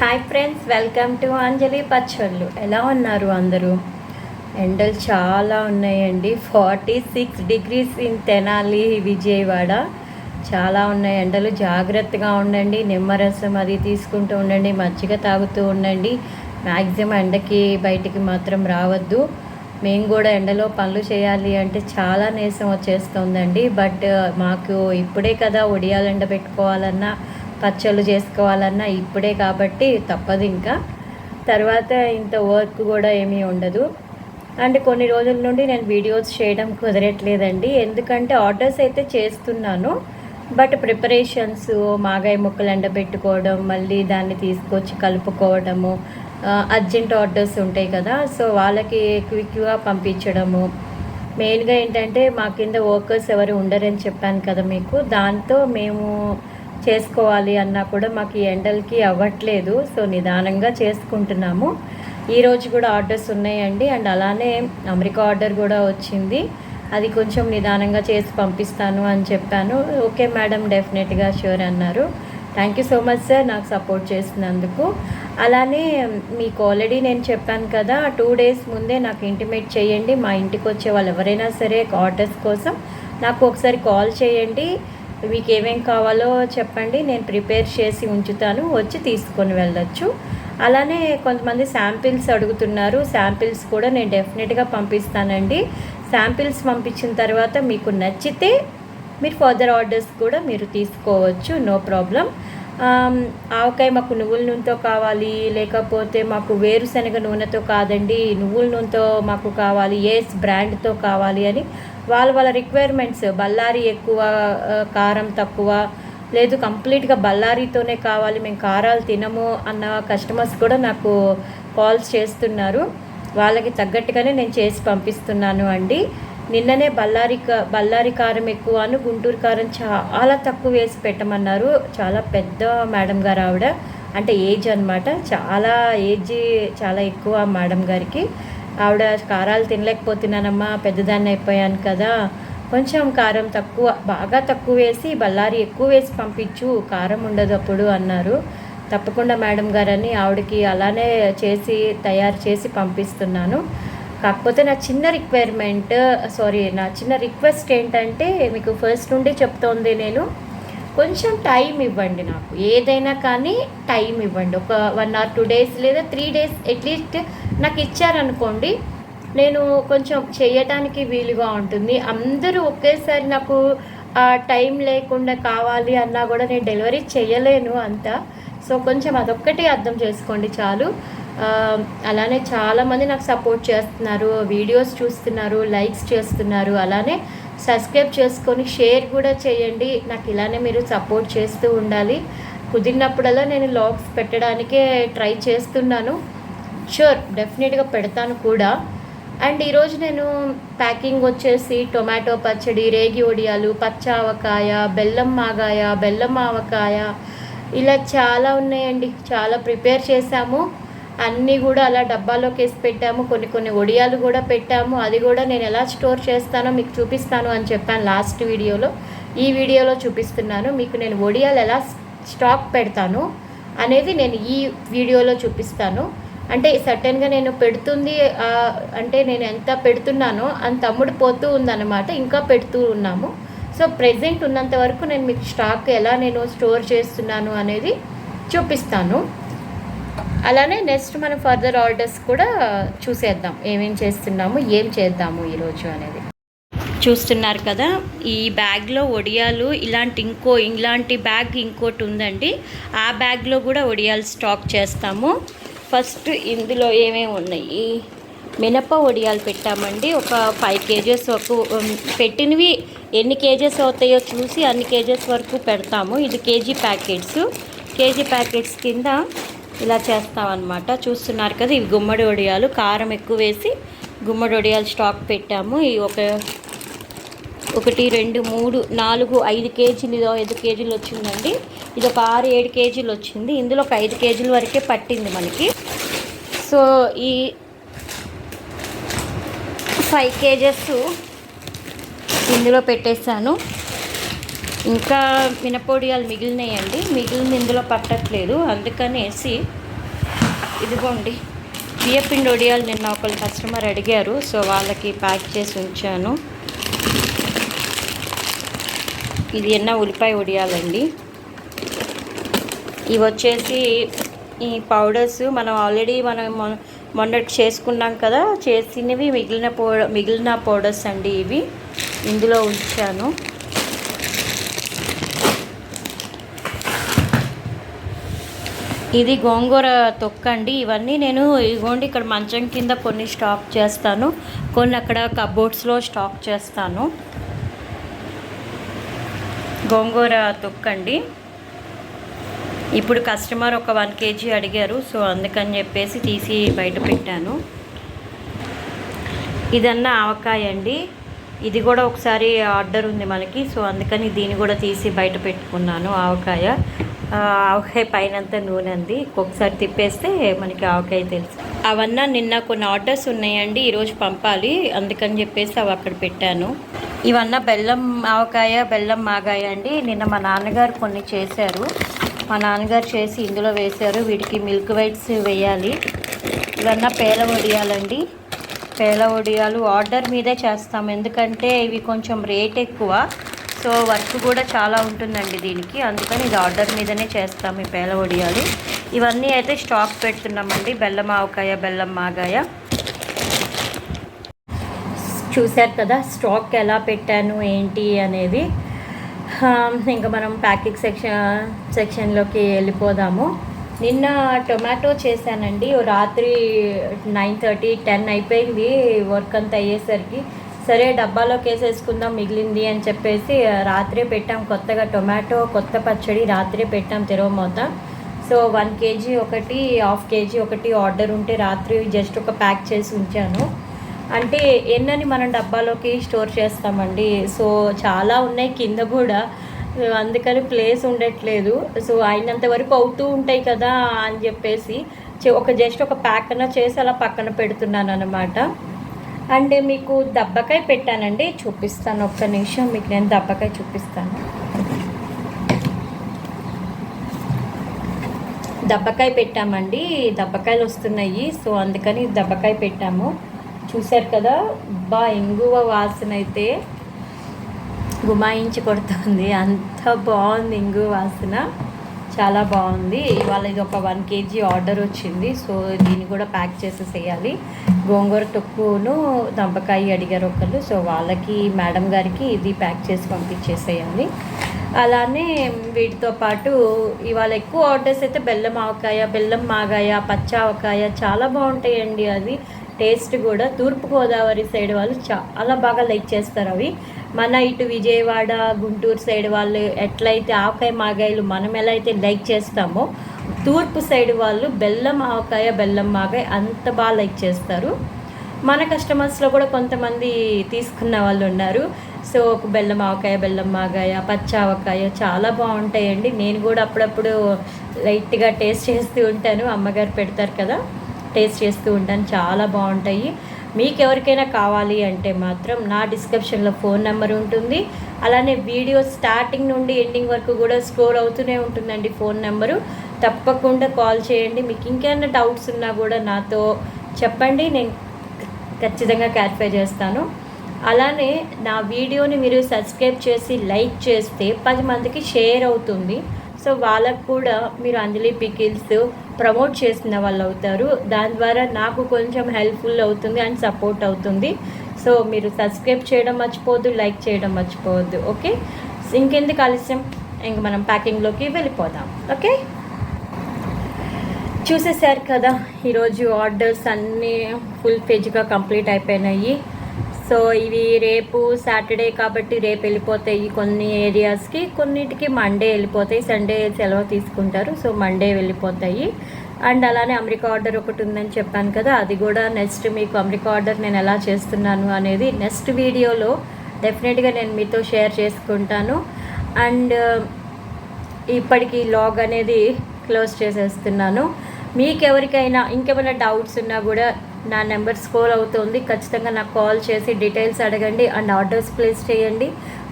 Hi friends welcome to Anjali పచ్చళ్ళు ఎలా ఉన్నారు అందరూ? ఎండలు చాలా ఉన్నాయండి. Forty six degrees in Tenali Vijayawada చాలా ఉన్నాయి ఎండలు. జాగ్రత్తగా ఉండండి. నిమ్మరసం అది తీసుకుంటూ ఉండండి. మజ్జిగ తాగుతూ ఉండండి. మ్యాక్సిమం ఎండకి బయటికి మాత్రం రావద్దు. మేము కూడా ఎండలో పనులు చేయాలి అంటే చాలా నీరసం వచ్చేస్తుందండి. బట్ మాకు ఇప్పుడే కదా ఒడియాలు ఎండబెట్టుకోవాలన్నా పచ్చళ్ళు చేసుకోవాలన్నా ఇప్పుడే కాబట్టి తప్పదు ఇంకా. తర్వాత ఇంత వర్క్ కూడా ఏమీ ఉండదు. అండ్ కొన్ని రోజుల నుండి నేను వీడియోస్ చేయడం కుదరట్లేదండి. ఎందుకంటే ఆర్డర్స్ అయితే చేస్తున్నాను. బట్ ప్రిపరేషన్స్ మాగాయ ముక్కలు ఎండబెట్టుకోవడం మళ్ళీ దాన్ని తీసుకొచ్చి కలుపుకోవడము అర్జెంట్ ఆర్డర్స్ ఉంటాయి కదా. సో వాళ్ళకి క్విక్గా పంపించడము. మెయిన్గా ఏంటంటే మా కింద వర్కర్స్ ఎవరు ఉండరని చెప్పాను కదా మీకు. దాంతో మేము చేసుకోవాలి అన్నా కూడా మాకు ఈ ఎండలకి అవ్వట్లేదు. సో నిదానంగా చేసుకుంటున్నాము. ఈరోజు కూడా ఆర్డర్స్ ఉన్నాయండి. అండ్ అలానే అమెరికా ఆర్డర్ కూడా వచ్చింది. అది కొంచెం నిదానంగా చేసి పంపిస్తాను అని చెప్పాను. ఓకే మేడం డెఫినెట్గా షూర్ అన్నారు. Thank you so much sir నాకు సపోర్ట్ చేసినందుకు. అలానే మీకు ఆల్రెడీ నేను చెప్పాను కదా టూ డేస్ ముందే నాకు ఇంటిమేట్ చేయండి. మా ఇంటికి వచ్చే వాళ్ళు ఎవరైనా సరే ఆర్డర్స్ కోసం నాకు ఒకసారి కాల్ చేయండి. మీకు ఏమేం కావాలో చెప్పండి నేను ప్రిపేర్ చేసి ఉంచుతాను వచ్చి తీసుకొని వెళ్ళొచ్చు. అలానే కొంతమంది శాంపిల్స్ అడుగుతున్నారు శాంపిల్స్ కూడా నేను డెఫినెట్గా పంపిస్తానండి. శాంపిల్స్ పంపించిన తర్వాత మీకు నచ్చితే మీరు ఫర్దర్ ఆర్డర్స్ కూడా మీరు తీసుకోవచ్చు నో ప్రాబ్లం. ఆవకాయ మాకు నువ్వుల నూనెతో కావాలి లేకపోతే మాకు వేరుశనగ నూనెతో కాదండి నువ్వుల నూనెతో మాకు కావాలి ఏస్ బ్రాండ్తో కావాలి అని వాళ్ళ వాళ్ళ రిక్వైర్మెంట్స్ బల్లారి ఎక్కువ కారం తక్కువ లేదు కంప్లీట్గా బల్లారితోనే కావాలి మేము కారాలు తినము అన్న కస్టమర్స్ కూడా నాకు కాల్స్ చేస్తున్నారు. వాళ్ళకి తగ్గట్టుగానే నేను చేసి పంపిస్తున్నాను అండి. నిన్ననే బళ్ళారి బళ్ళారి కారం ఎక్కువ అని గుంటూరు కారం చాలా తక్కువ వేసి పెట్టమన్నారు. చాలా పెద్ద మేడం గారు ఆవిడ అంటే ఏజ్ అనమాట చాలా ఏజ్ చాలా ఎక్కువ మేడం గారికి. ఆవిడ కారాలు తినలేకపోతున్నానమ్మా పెద్దదాన్ని అయిపోయాను కదా. కొంచెం కారం తక్కువ బాగా తక్కువ వేసి బళ్ళారి ఎక్కువ వేసి పంపించు కారం ఉండదు అప్పుడు అన్నారు. తప్పకుండా మేడం గారని ఆవిడకి అలానే చేసి తయారు చేసి పంపిస్తున్నాను. కాకపోతే నా చిన్న రిక్వైర్మెంట్ సారీ నా చిన్న రిక్వెస్ట్ ఏంటంటే మీకు ఫస్ట్ నుండి చెప్తోంది నేను. కొంచెం టైం ఇవ్వండి నాకు. ఏదైనా కానీ టైం ఇవ్వండి. ఒక వన్ ఆర్ టూ డేస్ లేదా త్రీ డేస్ అట్లీస్ట్ నాకు ఇచ్చారనుకోండి నేను కొంచెం చేయటానికి వీలుగా ఉంటుంది. అందరూ ఒకేసారి నాకు టైం లేకుండా కావాలి అన్నా కూడా నేను డెలివరీ చేయలేను అంతా. సో కొంచెం అదొక్కటి అర్థం చేసుకోండి చాలు. అలానే చాలామంది నాకు సపోర్ట్ చేస్తున్నారు వీడియోస్ చూస్తున్నారు లైక్స్ చేస్తున్నారు అలానే సబ్స్క్రైబ్ చేసుకొని షేర్ కూడా చేయండి. నాకు ఇలానే మీరు సపోర్ట్ చేస్తూ ఉండాలి. కుదిరినప్పుడల్లా నేను లాగ్స్ పెట్టడానికే ట్రై చేస్తున్నాను. షూర్ డెఫినెట్గా పెడతాను కూడా. అండ్ ఈరోజు నేను ప్యాకింగ్ వచ్చేసి టొమాటో పచ్చడి రేగి ఒడియాలు పచ్చావకాయ బెల్లం మాగాయ బెల్లం ఆవకాయ ఇలా చాలా ఉన్నాయండి. చాలా ప్రిపేర్ చేశాము. అన్నీ కూడా అలా డబ్బాలోకి వేసి పెట్టాము కొన్ని కొన్ని ఒడియాలు కూడా పెట్టాము. అది కూడా నేను ఎలా స్టోర్ చేస్తానో మీకు చూపిస్తాను అని చెప్పాను లాస్ట్ వీడియోలో. ఈ వీడియోలో చూపిస్తున్నాను మీకు నేను ఒడియాలు ఎలా స్టాక్ పెడతాను అనేది నేను ఈ వీడియోలో చూపిస్తాను. అంటే సర్టెన్గా నేను పెడుతుంది అంటే నేను ఎంత పెడుతున్నానో అంత అమ్ముడు పోతూ ఉందన్నమాట ఇంకా పెడుతూ ఉన్నాము. సో ప్రెజెంట్ ఉన్నంత వరకు నేను మీకు స్టాక్ ఎలా నేను స్టోర్ చేస్తున్నాను అనేది చూపిస్తాను. అలానే నెక్స్ట్ మనం ఫర్దర్ ఆర్డర్స్ కూడా చూసేద్దాం. ఏమేం చేస్తున్నాము ఏం చేద్దాము ఈరోజు అనేది. చూస్తున్నారు కదా ఈ బ్యాగ్లో ఒడియాలు ఇలాంటి ఇంకో ఇలాంటి బ్యాగ్ ఇంకోటి ఉందండి. ఆ బ్యాగ్లో కూడా ఒడియాలు స్టాక్ చేస్తాము. ఫస్ట్ ఇందులో ఏమేమి ఉన్నాయి? మినప ఒడియాలు పెట్టామండి. ఒక ఫైవ్ కేజెస్ వరకు పెట్టినవి ఎన్ని కేజెస్ అవుతాయో చూసి అన్ని కేజెస్ వరకు పెడతాము. ఇది కేజీ ప్యాకెట్స్. కేజీ ప్యాకెట్స్ కింద ఇలా చేస్తామన్నమాట చూస్తున్నారు కదా ఇవి గుమ్మడి వడియాలు. కారం ఎక్కువ వేసి గుమ్మడి వడియాలు స్టాక్ పెట్టాము. ఈ ఒక ఒకటి రెండు మూడు నాలుగు ఐదు కేజీలు ఐదు కేజీలు వచ్చిందండి. ఇది ఒక ఆరు ఏడు కేజీలు వచ్చింది. ఇందులో ఒక ఐదు కేజీల వరకే పట్టింది మనకి. సో ఈ ఫైవ్ కేజెస్ ఇందులో పెట్టేశాను. ఇంకా మినపొడియాలు మిగిలినాయండి. మిగిలిన ఇందులో పట్టట్లేదు. అందుకనేసి ఇదిగోండి. బియ్యపిండి వడియాలు నిన్న ఒకళ్ళు కస్టమర్ అడిగారు. సో వాళ్ళకి ప్యాక్ చేసి ఉంచాను. ఇది ఎన్న ఉల్లిపాయ వడియాలండి ఇవి వచ్చేసి ఈ పౌడర్స్ మనం ఆల్రెడీ మనం మొన్నటి చేసుకున్నాం కదా. చేసినవి మిగిలిన పౌడర్ మిగిలిన పౌడర్స్ అండి ఇవి. ఇందులో ఉంచాను. ఇది గోంగూర తొక్కండి. ఇవన్నీ నేను ఇదిగోండి ఇక్కడ మంచం కింద కొన్ని స్టాక్ చేస్తాను. కొన్ని అక్కడ కబోర్డ్స్లో స్టాక్ చేస్తాను. గోంగూర తొక్కండి. ఇప్పుడు కస్టమర్ ఒక వన్ కేజీ అడిగారు సో అందుకని చెప్పేసి తీసి బయట పెట్టాను. ఇదన్నా ఆవకాయ అండి. ఇది కూడా ఒకసారి ఆర్డర్ ఉంది మనకి సో అందుకని దీన్ని కూడా తీసి బయట పెట్టుకున్నాను ఆవకాయ. ఆవకాయ పైనంతా నూనె ఉంది ఒకసారి తిప్పేస్తే మనకి ఆవకాయ తెలుసు. అవన్నా నిన్న కొన్ని ఆర్డర్స్ ఉన్నాయండి ఈరోజు పంపాలి. అందుకని చెప్పేసి అవి అక్కడ పెట్టాను. ఇవన్నా బెల్లం ఆవకాయ బెల్లం మాగాయ అండి. నిన్న మా నాన్నగారు కొన్ని చేశారు. మా నాన్నగారు చేసి ఇందులో వేశారు. వీటికి మిల్క్ వైట్స్ వేయాలి. ఇవన్నా పేల వడియాలండి. పేల వడియాలు ఆర్డర్ మీదే చేస్తాం. ఎందుకంటే ఇవి కొంచెం రేట్ ఎక్కువ. సో వర్క్ కూడా చాలా ఉంటుందండి దీనికి. అందుకని ఇది ఆర్డర్ మీదనే చేస్తాం ఈ పేల వడియాలు ఇవన్నీ అయితే స్టాక్ పెడుతున్నామండి. బెల్లం ఆవకాయ బెల్లం మాగాయ. చూశారు కదా స్టాక్ ఎలా పెట్టాను ఏంటి అనేది ఇంకా మనం ప్యాకింగ్ సెక్షన్ సెక్షన్లోకి వెళ్ళిపోదాము. నిన్న టొమాటో చేశానండి. ఓ రాత్రి నైన్ థర్టీ టెన్ అయిపోయింది వర్క్ అంతా అయ్యేసరికి. సరే డబ్బాలోకి వేసేసుకుందాం మిగిలింది అని చెప్పేసి రాత్రే పెట్టాం కొత్తగా టొమాటో కొత్త పచ్చడి రాత్రే పెట్టాం తెరవమోత సో వన్ కేజీ ఒకటి హాఫ్ కేజీ ఒకటి ఆర్డర్ ఉంటే రాత్రి జస్ట్ ఒక ప్యాక్ చేసి ఉంచాను. అంటే ఎన్నని మనం డబ్బాలోకి స్టోర్ చేస్తామండి. సో చాలా ఉన్నాయి కింద కూడా. అందుకని ప్లేస్ ఉండట్లేదు. సో అయినంత వరకు అవుతూ ఉంటాయి కదా అని చెప్పేసి ఒక జస్ట్ ఒక ప్యాక్ అన్న చేసి అలా పక్కన పెడుతున్నాను అనమాట అండ్ మీకు దబ్బకాయ పెట్టానండి చూపిస్తాను ఒక్క నిమిషం మీకు నేను దబ్బకాయ చూపిస్తాను. దబ్బకాయ పెట్టామండి దబ్బకాయలు వస్తున్నాయి సో అందుకని దబ్బకాయ పెట్టాము. చూశారు కదా బా ఇంగువ వాసన అయితే గుమాయించి కొడుతుంది అంత బాగుంది ఇంగు వాసన. చాలా బాగుంది. ఇవాళ ఇది ఒక వన్ కేజీ ఆర్డర్ వచ్చింది సో దీన్ని కూడా ప్యాక్ చేసేసేయాలి. గోంగూర తొక్కును దంపకాయ అడిగారు ఒకళ్ళు. సో వాళ్ళకి మేడం గారికి ఇది ప్యాక్ చేసి పంపించేసేయండి. అలానే వీటితో పాటు ఇవాళ ఎక్కువ ఆర్డర్స్ అయితే బెల్లం ఆవకాయ బెల్లం మాగాయ పచ్చ ఆవకాయ చాలా బాగుంటాయండి అది టేస్ట్ కూడా తూర్పుగోదావరి సైడ్ వాళ్ళు చాలా బాగా లైక్ చేస్తారు అవి. మన ఇటు విజయవాడ గుంటూరు సైడ్ వాళ్ళు ఎట్లయితే ఆవకాయ మాగాయలు మనం ఎలా అయితే లైక్ చేస్తామో తూర్పు సైడ్ వాళ్ళు బెల్లం ఆవకాయ బెల్లం మాగాయ అంత బాగా లైక్ చేస్తారు. మన కస్టమర్స్లో కూడా కొంతమంది తీసుకున్న వాళ్ళు ఉన్నారు. సో ఒక బెల్లం ఆవకాయ బెల్లం మాగాయ పచ్చి ఆవకాయ చాలా బాగుంటాయండి. నేను కూడా అప్పుడప్పుడు లైట్గా టేస్ట్ చేస్తూ ఉంటాను. అమ్మగారు పెడతారు కదా టేస్ట్ చేస్తూ ఉంటాను. చాలా బాగుంటాయి. మీకు ఎవరికైనా కావాలి అంటే మాత్రం నా డిస్క్రిప్షన్లో ఫోన్ నెంబర్ ఉంటుంది. అలానే వీడియో స్టార్టింగ్ నుండి ఎండింగ్ వరకు కూడా స్క్రోల్ అవుతూనే ఉంటుందండి ఫోన్ నెంబరు. తప్పకుండా కాల్ చేయండి. మీకు ఇంకేమైనా డౌట్స్ ఉన్నా కూడా నాతో చెప్పండి. నేను ఖచ్చితంగా క్లారిఫై చేస్తాను. అలానే నా వీడియోని మీరు సబ్స్క్రైబ్ చేసి లైక్ చేస్తే పది మందికి షేర్ అవుతుంది. సో వాళ్ళకు కూడా మీరు అంజలి పికిల్స్ ప్రమోట్ చేసిన వాళ్ళు అవుతారు. దాని ద్వారా నాకు కొంచెం హెల్ప్ఫుల్ అవుతుంది అండ్ సపోర్ట్ అవుతుంది. సో మీరు సబ్స్క్రైబ్ చేయడం మర్చిపోవద్దు లైక్ చేయడం మర్చిపోవద్దు. ఓకే? ఇంకెందుకు ఆలస్యం? ఇంక మనం ప్యాకింగ్లోకి వెళ్ళిపోదాం. ఓకే? చూసేసారు కదా ఈరోజు ఆర్డర్స్ అన్నీ ఫుల్ పేజ్గా కంప్లీట్ అయిపోయినాయి. సో ఇవి రేపు సాటర్డే కాబట్టి రేపు వెళ్ళిపోతాయి కొన్ని ఏరియాస్కి కొన్నిటికి మండే వెళ్ళిపోతాయి సండే సెలవు తీసుకుంటారు సో మండే వెళ్ళిపోతాయి. అండ్ అలానే అమెరికా ఆర్డర్ ఒకటి ఉందని చెప్పాను కదా అది కూడా నెక్స్ట్ మీకు అమెరికా ఆర్డర్ నేను ఎలా చేస్తున్నాను అనేది నెక్స్ట్ వీడియోలో డెఫినెట్గా నేను మీతో షేర్ చేసుకుంటాను. అండ్ ఇప్పటికి లాగ్ అనేది క్లోజ్ చేసేస్తున్నాను. మీకు ఎవరికైనా ఇంకేమైనా డౌట్స్ ఉన్నా కూడా నా నెంబర్ స్కోర్ అవుతుంది. ఖచ్చితంగా నాకు కాల్ చేసి డీటెయిల్స్ అడగండి. అండ్ ఆర్డర్స్ ప్లేస్ చేయండి.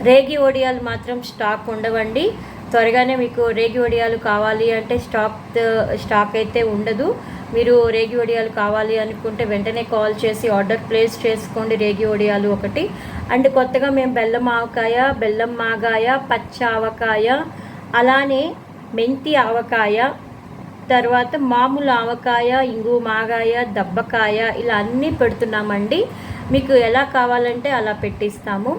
రేగి ఒడియాలు మాత్రం స్టాక్ ఉండవండి. త్వరగానే మీకు రేగి వడియాలు కావాలి అంటే స్టాక్ స్టాక్ అయితే ఉండదు. మీరు రేగి వడియాలు కావాలి అనుకుంటే వెంటనే కాల్ చేసి ఆర్డర్ ప్లేస్ చేసుకోండి రేగి వడియాలు ఒకటి. అండ్ కొత్తగా మేము బెల్లం ఆవకాయ బెల్లం మాగాయ పచ్చ ఆవకాయ అలానే మెంతి ఆవకాయ తర్వాత మామూలు ఆవకాయ ఇంగు మాగాయ దబ్బకాయ ఇలా అన్నీ పెడుతున్నామండి. మీకు ఎలా కావాలంటే అలా పెట్టిస్తాము.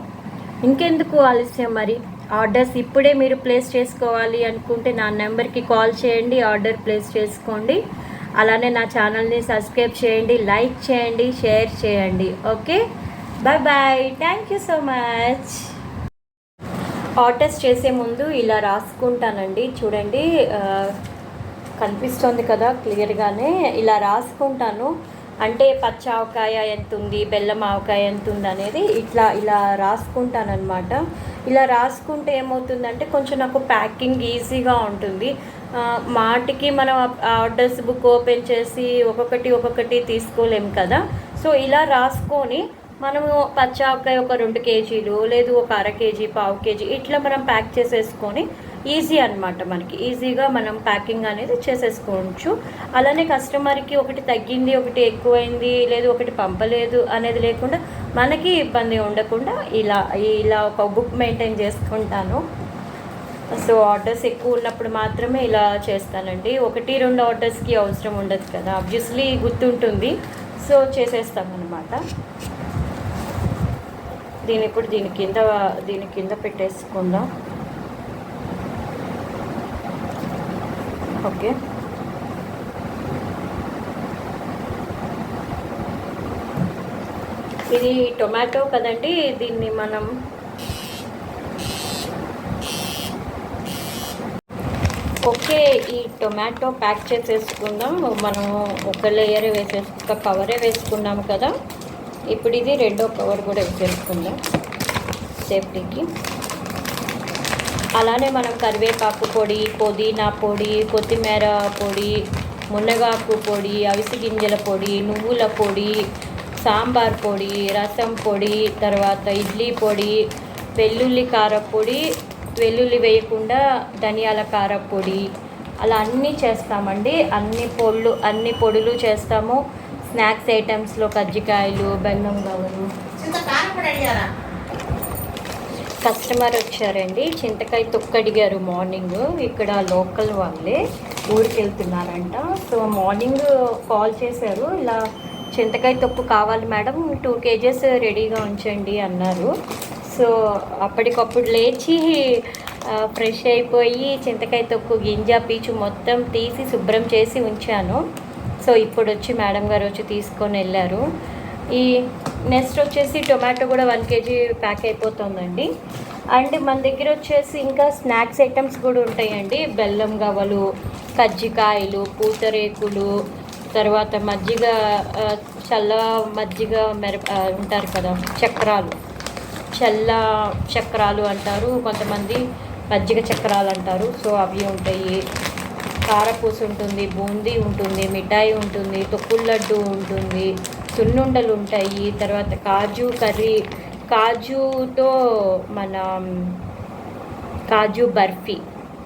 ఇంకెందుకు ఆలస్యం మరి? ఆర్డర్స్ ఇప్పుడే మీరు ప్లేస్ చేసుకోవాలి అనుకుంటే నా నెంబర్కి కాల్ చేయండి ఆర్డర్ ప్లేస్ చేసుకోండి. అలానే నా ఛానల్ని సబ్స్క్రైబ్ చేయండి లైక్ చేయండి షేర్ చేయండి. Okay? Bye bye. Thank you so much. Orders చేసే ముందు ఇలా రాసుకుంటానండి. చూడండి కనిపిస్తుంది కదా క్లియర్గానే ఇలా రాసుకుంటాను. అంటే పచ్చ ఆవకాయ ఎంత ఉంది బెల్లం ఆవకాయ ఎంత ఉంది అనేది ఇట్లా ఇలా రాసుకుంటాను అనమాట ఇలా రాసుకుంటే ఏమవుతుందంటే కొంచెం నాకు ప్యాకింగ్ ఈజీగా ఉంటుంది. మాటికి మనం ఆర్డర్స్ బుక్ ఓపెన్ చేసి ఒక్కొక్కటి ఒక్కొక్కటి తీసుకోలేం కదా. సో ఇలా రాసుకొని మనము పచ్చావకాయ ఒక రెండు కేజీలు లేదు ఒక అర కేజీ పావు కేజీ ఇట్లా మనం ప్యాక్ చేసేసుకొని ఈజీ అనమాట మనకి. ఈజీగా మనం ప్యాకింగ్ అనేది చేసేసుకోవచ్చు. అలానే కస్టమర్కి ఒకటి తగ్గింది ఒకటి ఎక్కువైంది లేదు ఒకటి పంపలేదు అనేది లేకుండా మనకి ఇబ్బంది ఉండకుండా ఇలా ఇలా ఒక బుక్ మెయింటైన్ చేసుకుంటాను. సో ఆర్డర్స్ ఎక్కువ ఉన్నప్పుడు మాత్రమే ఇలా చేస్తానండి. ఒకటి రెండు ఆర్డర్స్కి అవసరం ఉండదు కదా. ఆబ్వియస్లీ గుర్తుంటుంది. సో చేసేస్తాం అనమాట దీని ఇప్పుడు దీని కింద దీని కింద పెట్టేసుకుందాం. ఓకే ఇది టొమాటో కదండి దీన్ని మనం ఓకే ఈ టొమాటో ప్యాక్ చేసేసుకుందాం. మనం ఒక లేయర్ వేసేసు ఒక కవరే వేసుకున్నాము కదా. ఇప్పుడు ఇది రెండో కవర్ కూడా వేసేసుకుందాం. సేఫ్టీకి అలానే మనం కరివేపాకు పొడి పుదీనా పొడి కొత్తిమీర పొడి మునగాకు పొడి అవిసి గింజల పొడి నువ్వుల పొడి సాంబార్ పొడి రసం పొడి తర్వాత ఇడ్లీ పొడి వెల్లుల్లి కారపొడి వెల్లుల్లి వేయకుండా ధనియాల కారపొడి అలా అన్నీ చేస్తామండి. అన్ని పొళ్ళు అన్ని పొడులు చేస్తాము. స్నాక్స్ ఐటమ్స్లో కజ్జికాయలు బెల్లం గవలు కస్టమర్ వచ్చారండి. చింతకాయ తొక్క అడిగారు మార్నింగ్. ఇక్కడ లోకల్ వాళ్ళే ఊరికి వెళ్తున్నారంట సో మార్నింగ్ కాల్ చేశారు. ఇలా చింతకాయ తొక్కు కావాలి మేడం టూ కేజెస్ రెడీగా ఉంచండి అన్నారు. సో అప్పటికప్పుడు లేచి ఫ్రెష్ అయిపోయి చింతకాయ తొక్కు గింజ పీచు మొత్తం తీసి శుభ్రం చేసి ఉంచాను. సో ఇప్పుడు వచ్చి మేడం గారు వచ్చి తీసుకొని వెళ్ళారు. ఈ నెక్స్ట్ వచ్చేసి టొమాటో కూడా వన్ కేజీ ప్యాక్ అయిపోతుందండి. అండ్ మన దగ్గర వచ్చేసి ఇంకా స్నాక్స్ ఐటమ్స్ కూడా ఉంటాయండి. బెల్లం గవ్వలు కజ్జికాయలు పూతరేకులు తర్వాత మజ్జిగ చల్ల మజ్జిగ మెర ఉంటారు కదా చక్రాలు. చల్ల చక్రాలు అంటారు కొంతమంది మజ్జిగ చక్రాలు అంటారు. సో అవి ఉంటాయి. కారపూస ఉంటుంది బూందీ ఉంటుంది మిఠాయి ఉంటుంది తొక్కుల లడ్డు ఉంటుంది. సున్నుండలు ఉంటాయి తర్వాత కాజు కర్రీ కాజుతో మన కాజు బర్ఫీ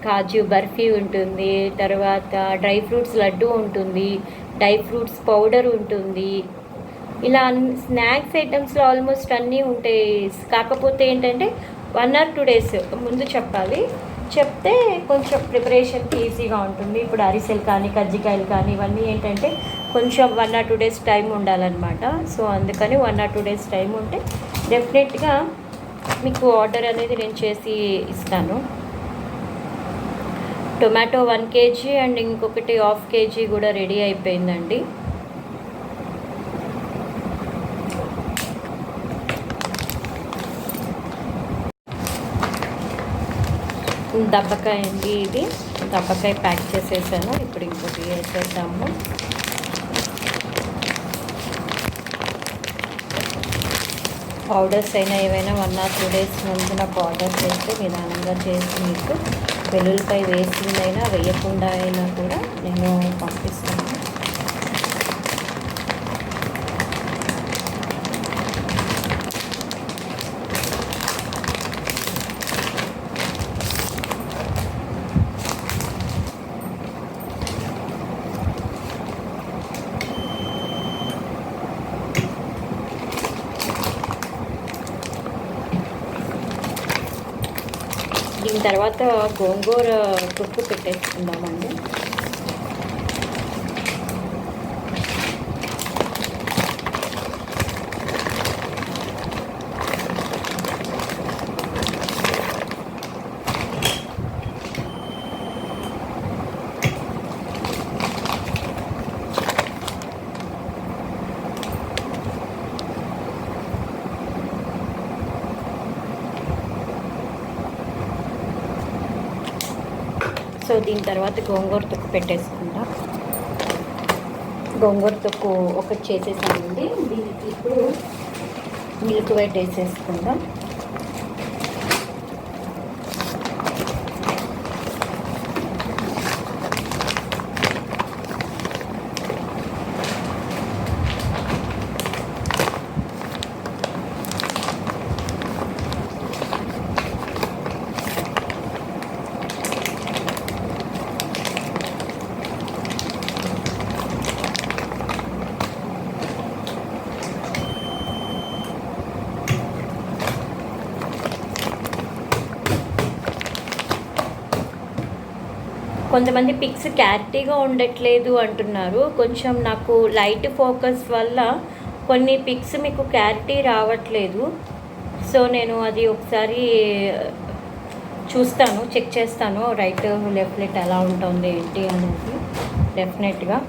కాజు బర్ఫీ ఉంటుంది తర్వాత డ్రై ఫ్రూట్స్ లడ్డు ఉంటుంది డ్రై ఫ్రూట్స్ పౌడర్ ఉంటుంది. ఇలా స్నాక్స్ ఐటమ్స్లో ఆల్మోస్ట్ అన్నీ ఉంటాయి. కాకపోతే ఏంటంటే వన్ ఆర్ టూ డేస్ ముందు చెప్పాలి. చెప్తే కొంచెం ప్రిపరేషన్కి ఈజీగా ఉంటుంది. ఇప్పుడు అరిసెలు కానీ కజ్జికాయలు కానీ ఇవన్నీ ఏంటంటే కొంచెం one or two days time ఉండాలన్నమాట. సో అందుకని one or two days time ఉంటే డెఫినెట్గా మీకు ఆర్డర్ అనేది నేను చేసి ఇస్తాను. టొమాటో వన్ కేజీ అండ్ ఇంకొకటి హాఫ్ కేజీ కూడా రెడీ అయిపోయిందండి. దబ్బకాయ అండి ఇది. దబ్బకాయ ప్యాక్ చేసేసాను. ఇప్పుడు ఇంకోటి వేసేసాము పౌడర్స్ అయినా ఏవైనా వన్ ఆర్ టూ డేస్ ముందు నాకు ఆర్డర్ చేస్తే నిదానంగా చేసి మీకు వెల్లుల్లిపై వేసిందైనా వేయకుండా అయినా కూడా నేను పంపిస్తాను దీని తర్వాత గోంగూర తుప్పు పెట్టేసుకుందామండి సో దీని తర్వాత గోంగూర తొక్కు పెట్టేసుకుందాం గోంగూర తొక్కు ఒకటి చేసేసామండి దీనికి ఇప్పుడు మిల్క్ వైట్ వేసేసుకుందాం. కొంతమంది పిక్స్ క్లారిటీగా ఉండట్లేదు అంటున్నారు. కొంచెం నాకు లైట్ ఫోకస్ వల్ల కొన్ని పిక్స్ మీకు క్లారిటీ రావట్లేదు. సో నేను అది ఒకసారి చూస్తాను చెక్ చేస్తాను. రైట్ లెఫ్ట్ లెట్ ఎలా ఉంటుంది ఏంటి అనేది డెఫినెట్గా.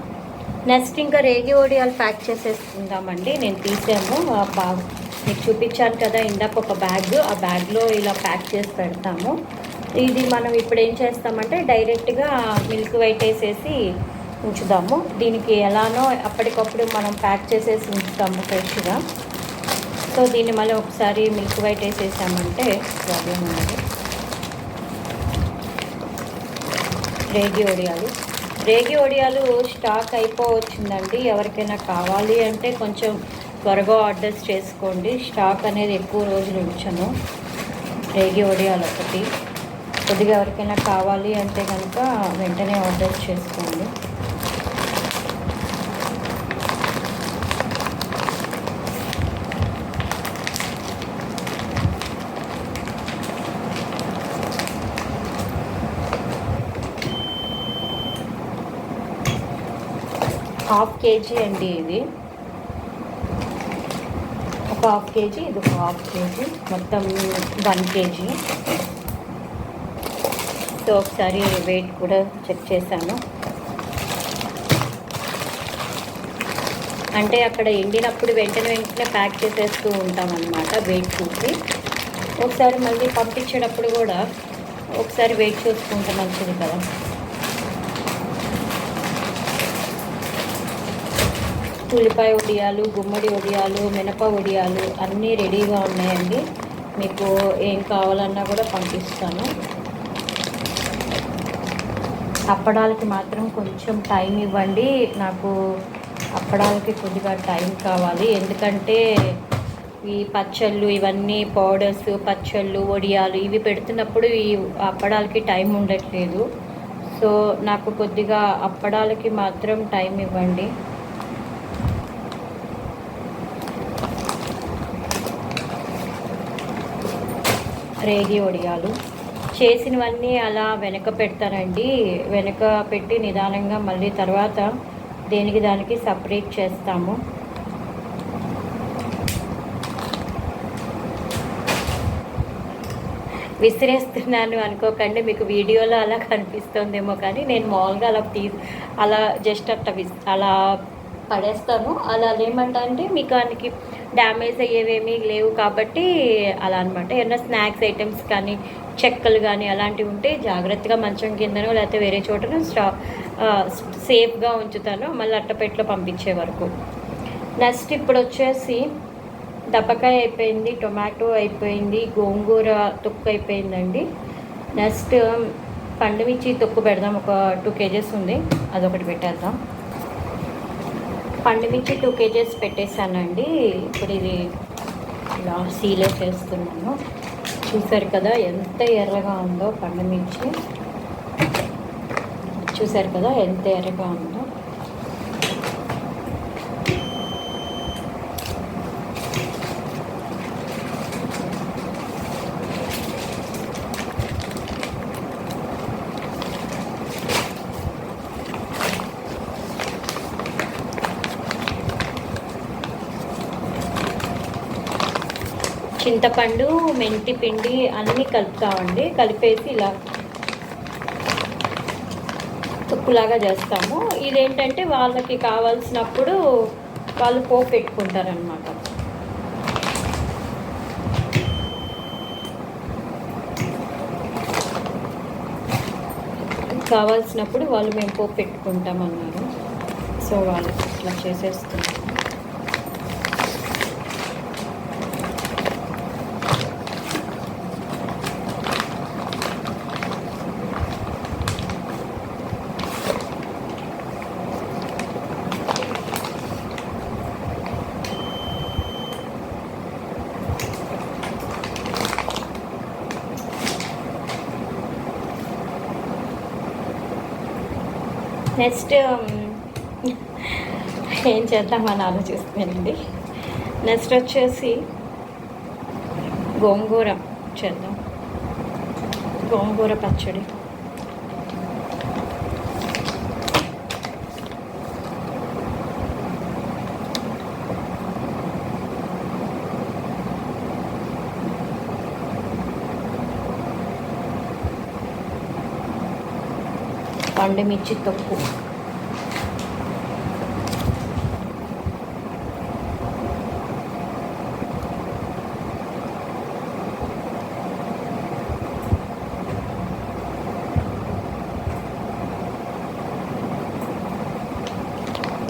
నెక్స్ట్ ఇంకా రేగి ఓడియాలు ప్యాక్ చేసేసుకుందామండి. నేను తీసాము ఆ బాగ్ మీకు చూపించాను కదా ఇందాక ఒక బ్యాగ్. ఆ బ్యాగ్లో ఇలా ప్యాక్ చేసి పెడతాము. ఇది మనం ఇప్పుడు ఏం చేస్తామంటే డైరెక్ట్గా మిల్క్ వైట్ వేసేసి ఉంచుదాము. దీనికి ఎలానో అప్పటికప్పుడు మనం ప్యాక్ చేసేసి ఉంచుతాము ఫ్రెష్గా. సో దీన్ని మళ్ళీ ఒకసారి మిల్క్ వైట్ వేసేసామంటే ప్రాబ్లం ఉండదు. రేగి ఒడియాలు. రేగి ఒడియాలు స్టాక్ అయిపోవచ్చిందండి. ఎవరికైనా కావాలి అంటే కొంచెం త్వరగా ఆర్డర్స్ చేసుకోండి. స్టాక్ అనేది ఎక్కువ రోజులు ఉంచను. రేగి ఒడియాలు ఒకటి. కొద్దిగా ఎవరికైనా కావాలి అంటే కనుక వెంటనే ఆర్డర్ చేసుకోండి. హాఫ్ కేజీ అండి ఇది. ఒక హాఫ్ కేజీ ఇది ఒక హాఫ్ కేజీ. మొత్తం వన్ కేజీ. సో ఒకసారి వెయిట్ కూడా చెక్ చేశాను. అంటే అక్కడ ఎండినప్పుడు వెంటనే వెంటనే ప్యాక్ చేసేస్తూ ఉంటాం అన్నమాట వెయిట్ చూసి. ఒకసారి మళ్ళీ పంపించేటప్పుడు కూడా ఒకసారి వెయిట్ చూసుకుంటే మంచిది కదా. ఉల్లిపాయ ఉడియాలు గుమ్మడి ఉడియాలు మినప ఉడియాలు అన్నీ రెడీగా ఉన్నాయండి. మీకు ఏం కావాలన్నా కూడా పంపిస్తాను. అప్పడాలకి మాత్రం కొంచెం టైం ఇవ్వండి. నాకు అప్పడాలకి కొద్దిగా టైం కావాలి. ఎందుకంటే ఈ పచ్చళ్ళు ఇవన్నీ పౌడర్స్ పచ్చళ్ళు వడియాలు ఇవి పెడుతున్నప్పుడు ఈ అప్పడాలకి టైం ఉండట్లేదు. సో నాకు కొద్దిగా అప్పడాలకి మాత్రం టైం ఇవ్వండి. రేగి వడియాలు. చేసినవన్నీ అలా వెనక పెడతానండి వెనక పెట్టి నిదానంగా మళ్ళీ తర్వాత దేనికి దానికి సపరేట్ చేస్తాము. విసిరేస్తున్నాను అనుకోకండి మీకు వీడియోలో అలా కనిపిస్తుందేమో కానీ నేను మామూలుగా అలా తీ అలా జస్ట్ అట్లా విస్ అలా పడేస్తాను. అలా ఏమంటే మీకు దానికి డ్యామేజ్ అయ్యేవేమీ లేవు కాబట్టి అలా అనమాట ఏమన్నా స్నాక్స్ ఐటమ్స్ కానీ చెక్కలు కానీ అలాంటివి ఉంటే జాగ్రత్తగా మంచం కిందనో లేకపోతే వేరే చోటనో స్టా సేఫ్గా ఉంచుతాను. మళ్ళీ అట్టపెట్లో పంపించే వరకు. నెక్స్ట్ ఇప్పుడు వచ్చేసి దప్పకాయ అయిపోయింది టొమాటో అయిపోయింది గోంగూర తొక్కు అయిపోయిందండి. నెక్స్ట్ పండుమిర్చి తొక్కు పెడదాం. ఒక టూ కేజెస్ ఉంది. అదొకటి పెట్టేద్దాం. పండుమిర్చి టూ కేజెస్ పెట్టేశానండి. ఇప్పుడు ఇది ఇలా సీలే చేస్తున్నాను చూసారు కదా ఎంత ఎర్రగా ఉందో పండుమిర్చి. చూసారు కదా ఎంత ఎర్రగా ఉందో. చింతపండు మెంతి పిండి అన్నీ కలుపుతామండి. కలిపేసి ఇలా తుక్కులాగా చేస్తాము. ఇదేంటంటే వాళ్ళకి కావాల్సినప్పుడు వాళ్ళు పోపు పెట్టుకుంటారనమాట కావాల్సినప్పుడు వాళ్ళు మేము పోపు పెట్టుకుంటామన్నారు. సో వాళ్ళు ఇట్లా చేసేస్తున్నాము నెక్స్ట్ ఏం చేద్దామని ఆలోచిస్తున్నానండి నెక్స్ట్ వచ్చేసి గోంగూర చేద్దాం. గోంగూర పచ్చడి. పండుమిర్చి తొక్కు.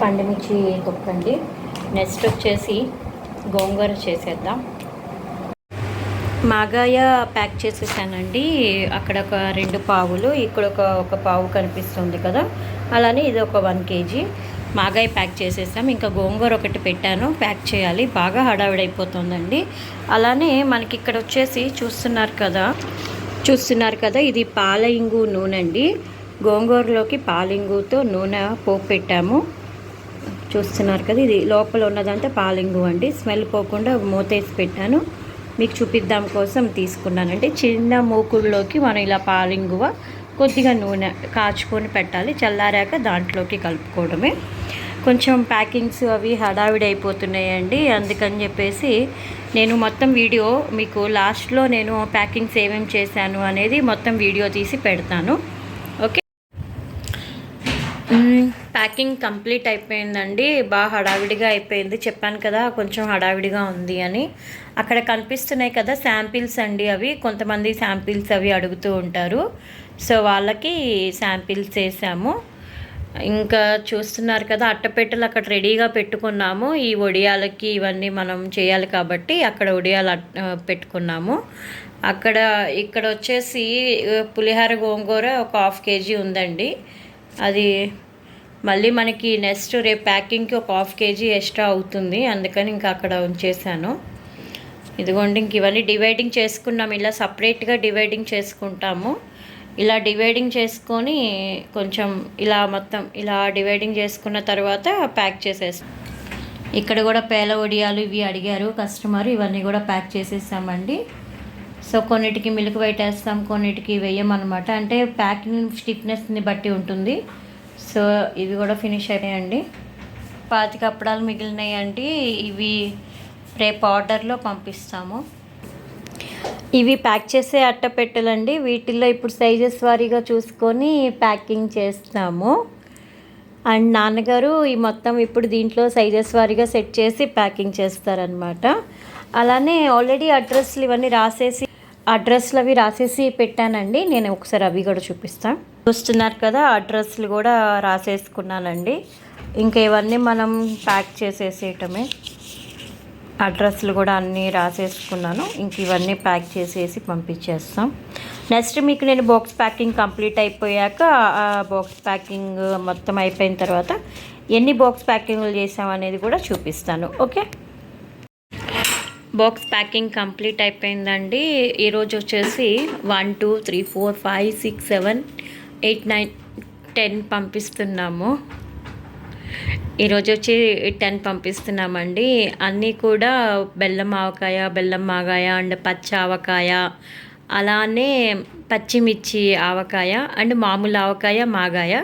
పండుమిర్చి తొక్కండి. నెక్స్ట్ వచ్చేసి గోంగూర చేసేద్దాం. మాగాయ ప్యాక్ చేసేసానండి. అక్కడ ఒక రెండు పావులు ఇక్కడ ఒక ఒక పావు కనిపిస్తుంది కదా. అలానే ఇది ఒక వన్ కేజీ. మాగాయ ప్యాక్ చేసేసాం. ఇంకా గోంగూర ఒకటి పెట్టాను. ప్యాక్ చేయాలి. బాగా హడావిడైపోతుందండి. అలానే మనకి ఇక్కడ వచ్చేసి చూస్తున్నారు కదా. చూస్తున్నారు కదా ఇది పాలయింగు నూనె అండి గోంగూరలోకి పాలింగుతో నూనె పోపు పెట్టాము. చూస్తున్నారు కదా ఇది లోపల ఉన్నదంతా పాలింగు అండి. స్మెల్ పోకుండా మూతేసి పెట్టాను. మీకు చూపిద్దాం కోసం తీసుకున్నానంటే చిన్న మూకుడులోకి మనం ఇలా పాలింగువ కొద్దిగా నూనె కాచుకొని పెట్టాలి. చల్లారాక దాంట్లోకి కలుపుకోవడమే. కొంచెం ప్యాకింగ్స్ అవి హడావిడి అయిపోతున్నాయండి. అందుకని చెప్పేసి నేను మొత్తం వీడియో మీకు లాస్ట్లో నేను ప్యాకింగ్స్ ఏమేమి చేశాను అనేది మొత్తం వీడియో తీసి పెడతాను. ఓకే? ప్యాకింగ్ కంప్లీట్ అయిపోయిందండి. బాగా హడావిడిగా అయిపోయింది. చెప్పాను కదా కొంచెం హడావిడిగా ఉంది అని. అక్కడ కనిపిస్తున్నాయి కదా శాంపిల్స్ అండి అవి. కొంతమంది శాంపిల్స్ అవి అడుగుతూ ఉంటారు. సో వాళ్ళకి శాంపిల్స్ వేసాము ఇంకా చూస్తున్నారు కదా అట్టపెట్టెలు అక్కడ రెడీగా పెట్టుకున్నాము. ఈ ఒడియాలకి ఇవన్నీ మనం చేయాలి కాబట్టి అక్కడ ఒడియాలు పెట్టుకున్నాము. అక్కడ ఇక్కడ వచ్చేసి పులిహార గోంగూర ఒక హాఫ్ కేజీ ఉందండి. అది మళ్ళీ మనకి నెక్స్ట్ రేపు ప్యాకింగ్కి ఒక హాఫ్ కేజీ ఎక్స్ట్రా అవుతుంది. అందుకని ఇంకా అక్కడ ఉంచేసాను. ఇదిగోండి ఇంక ఇవన్నీ డివైడింగ్ చేసుకున్నాం. ఇలా సపరేట్గా డివైడింగ్ చేసుకుంటాము. ఇలా డివైడింగ్ చేసుకొని కొంచెం ఇలా మొత్తం ఇలా డివైడింగ్ చేసుకున్న తర్వాత ప్యాక్ చేసేస్తాం. ఇక్కడ కూడా పేల ఒడియాలు ఇవి అడిగారు కస్టమర్ ఇవన్నీ కూడా ప్యాక్ చేసేసామండి. సో కొన్నిటికి మిల్క్ వైట్ వేస్తాం కొన్నిటికి వేయమన్నమాట. అంటే ప్యాకింగ్ స్టిఫ్నెస్ని బట్టి ఉంటుంది. సో ఇవి కూడా ఫినిష్ అయ్యాయండి పాతిక అప్పడాలు మిగిలినాయండి. ఇవి రేపు ఆర్డర్లో పంపిస్తాము. ఇవి ప్యాక్ చేసే అట్టపెట్టెలండి. వీటిల్లో ఇప్పుడు సైజెస్ వారీగా చూసుకొని ప్యాకింగ్ చేస్తాము. అండ్ నాన్నగారు ఈ మొత్తం ఇప్పుడు దీంట్లో సైజెస్ వారీగా సెట్ చేసి ప్యాకింగ్ చేస్తారనమాట అలానే ఆల్రెడీ అడ్రస్లు ఇవన్నీ రాసేసి అడ్రస్లు అవి రాసేసి పెట్టానండి. నేను ఒకసారి అవి కూడా చూపిస్తాను చూస్తున్నారు కదా అడ్రస్లు కూడా రాసేసుకున్నానండి. ఇంకా ఇవన్నీ మనం ప్యాక్ చేసేసేయటమే. అడ్రస్లు కూడా అన్నీ రాసేసుకున్నాను. ఇంక ఇవన్నీ ప్యాక్ చేసేసి పంపించేస్తాం. నెక్స్ట్ మీకు నేను బాక్స్ ప్యాకింగ్ కంప్లీట్ అయిపోయాక ఆ బాక్స్ ప్యాకింగ్ మొత్తం అయిపోయిన తర్వాత ఎన్ని బాక్స్ ప్యాకింగ్లు చేసామనేది కూడా చూపిస్తాను. ఓకే? బాక్స్ ప్యాకింగ్ కంప్లీట్ అయిపోయిందండి. ఈరోజు వచ్చేసి one two three four five six seven eight nine ten పంపిస్తున్నాము. ఈరోజు వచ్చి టెన్ పంపిస్తున్నామండి. అన్నీ కూడా బెల్లం ఆవకాయ బెల్లం మాగాయ అండ్ పచ్చి ఆవకాయ అలానే పచ్చిమిర్చి ఆవకాయ అండ్ మామూలు ఆవకాయ మాగాయ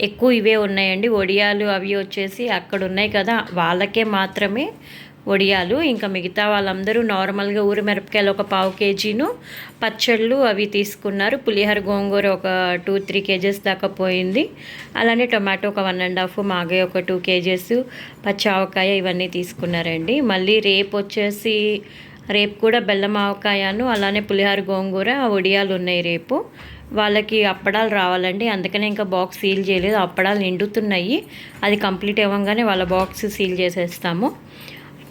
ఎక్కువ ఇవే ఉన్నాయండి. ఒడియాలు అవి వచ్చేసి అక్కడ ఉన్నాయి కదా. వాళ్ళకే మాత్రమే వడియాలు ఇంకా మిగతా వాళ్ళందరూ నార్మల్గా ఊరి మిరపకాయలు ఒక పావు కేజీను పచ్చళ్ళు అవి తీసుకున్నారు. పులిహోర గోంగూర ఒక టూ త్రీ కేజెస్ దాకా పోయింది. అలానే టొమాటో ఒక వన్ అండ్ హాఫ్ మాగే ఒక టూ కేజెస్ పచ్చి ఆవకాయ ఇవన్నీ తీసుకున్నారండి. మళ్ళీ రేపు వచ్చేసి రేపు కూడా బెల్లం ఆవకాయను అలానే పులిహోర గోంగూర వడియాలు ఉన్నాయి రేపు. వాళ్ళకి అప్పడాలు రావాలండి. అందుకనే ఇంకా బాక్స్ సీల్ చేయలేదు. అప్పడాలు నిండుతున్నాయి. అది కంప్లీట్ అవ్వగానే వాళ్ళ బాక్స్ సీల్ చేసేస్తాము.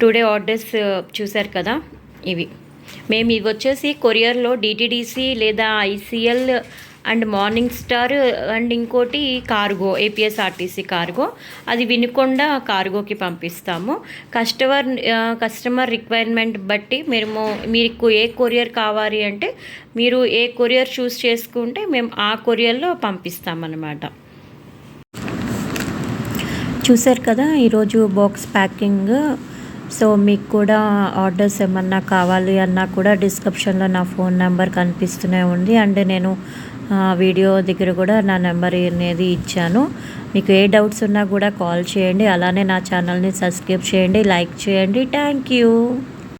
టుడే ఆర్డర్స్ చూశారు కదా ఇవి. మేము ఇవి వచ్చేసి కొరియర్లో డిటీడీసీ లేదా ICL and morning star and ఇంకోటి కార్గో ఏపీఎస్ఆర్టీసీ కార్గో. అది వినకుండా కార్గోకి పంపిస్తాము. కస్టమర్ కస్టమర్ రిక్వైర్మెంట్ బట్టి మేము మీకు ఏ కొరియర్ కావాలి అంటే మీరు ఏ కొరియర్ చూస్ చేసుకుంటే మేము ఆ కొరియర్లో పంపిస్తామన్నమాట. చూసారు కదా ఈరోజు బాక్స్ ప్యాకింగ్ సో మీకు కూడా ఆర్డర్స్ ఏమన్నా కావాలి అన్నా కూడా డిస్క్రిప్షన్లో నా ఫోన్ నెంబర్ కనిపిస్తూనే ఉంది. అండ్ నేను వీడియో దగ్గర కూడా నా నెంబర్ అనేది ఇచ్చాను. మీకు ఏ డౌట్స్ ఉన్నా కూడా కాల్ చేయండి. అలానే నా ఛానల్ని సబ్స్క్రైబ్ చేయండి. లైక్ చేయండి. Thank you.